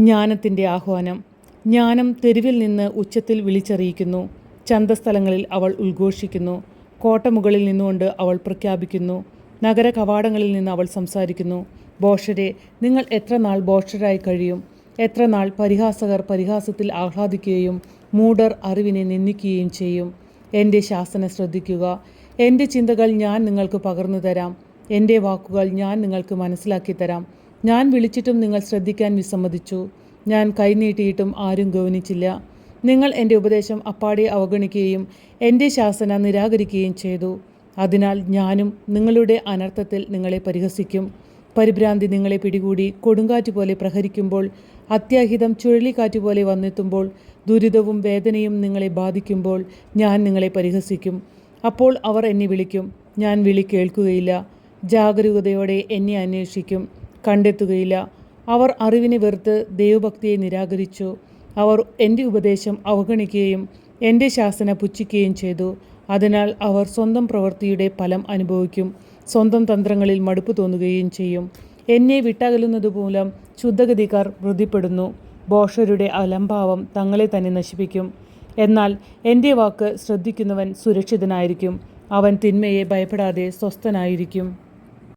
ജ്ഞാനത്തിന്റെ ആഹ്വാനം. ജ്ഞാനം തെരുവിൽ നിന്ന് ഉച്ചത്തിൽ വിളിച്ചറിയിക്കുന്നു. ചന്തസ്ഥലങ്ങളിൽ അവൾ ഉദ്ഘോഷിക്കുന്നു. കോട്ടമുകളിൽ നിന്നുകൊണ്ട് അവൾ പ്രഖ്യാപിക്കുന്നു. നഗര കവാടങ്ങളിൽ നിന്ന് അവൾ സംസാരിക്കുന്നു. ബോഷരെ നിങ്ങൾ എത്ര നാൾ ബോഷരായി കഴിയും? എത്ര നാൾ പരിഹാസകർ പരിഹാസത്തിൽ ആഹ്ലാദിക്കുകയും മൂഢർ അറിവിനെ നിന്ദിക്കുകയും ചെയ്യും? എന്റെ ശാസന ശ്രദ്ധിക്കുക. എന്റെ ചിന്തകൾ ഞാൻ നിങ്ങൾക്ക് പകർന്നു തരാം. എന്റെ വാക്കുകൾ ഞാൻ നിങ്ങൾക്ക് മനസ്സിലാക്കി തരാം. ഞാൻ വിളിച്ചിട്ടും നിങ്ങൾ ശ്രദ്ധിക്കാൻ വിസമ്മതിച്ചു. ഞാൻ കൈനീട്ടിയിട്ടും ആരും ഗൗനിച്ചില്ല. നിങ്ങൾ എന്റെ ഉപദേശം അപ്പാടെ അവഗണിക്കുകയും എന്റെ ശാസന നിരാകരിക്കുകയും ചെയ്തു. അതിനാൽ ഞാനും നിങ്ങളുടെ അനർത്ഥത്തിൽ നിങ്ങളെ പരിഹസിക്കും. പരിഭ്രാന്തി നിങ്ങളെ പിടികൂടി കൊടുങ്കാറ്റ് പോലെ പ്രഹരിക്കുമ്പോൾ അത്യാഹിതം ചുഴലിക്കാറ്റ് പോലെ വന്നെത്തുമ്പോൾ ദുരിതവും വേദനയും നിങ്ങളെ ബാധിക്കുമ്പോൾ ഞാൻ നിങ്ങളെ പരിഹസിക്കും. അപ്പോൾ അവർ എന്നെ വിളിക്കും. ഞാൻ വിളി കേൾക്കുകയില്ല. ജാഗരൂകതയോടെ എന്നെ അന്വേഷിക്കും. കണ്ടെത്തുകയില്ല. അവർ അറിവിനെ വെറുത്ത് ദൈവഭക്തിയെ നിരാകരിച്ചു. അവർ എന്റെ ഉപദേശം അവഗണിക്കുകയും എന്റെ ശാസന പുച്ഛിക്കുകയും ചെയ്തു. അതിനാൽ അവർ സ്വന്തം പ്രവൃത്തിയുടെ ഫലം അനുഭവിക്കും. സ്വന്തം തന്ത്രങ്ങളിൽ മടുപ്പ് തോന്നുകയും ചെയ്യും. എന്നെ വിട്ടകലുന്നത് മൂലം ശുദ്ധഗതിക്കാർ വൃദ്ധിപ്പെടുന്നു ബോഷരുടെ അലംഭാവം തങ്ങളെ തന്നെ നശിപ്പിക്കും. എന്നാൽ എന്റെ വാക്ക് ശ്രദ്ധിക്കുന്നവൻ സുരക്ഷിതനായിരിക്കും. അവൻ തിന്മയെ ഭയപ്പെടാതെ സ്വസ്ഥനായിരിക്കും.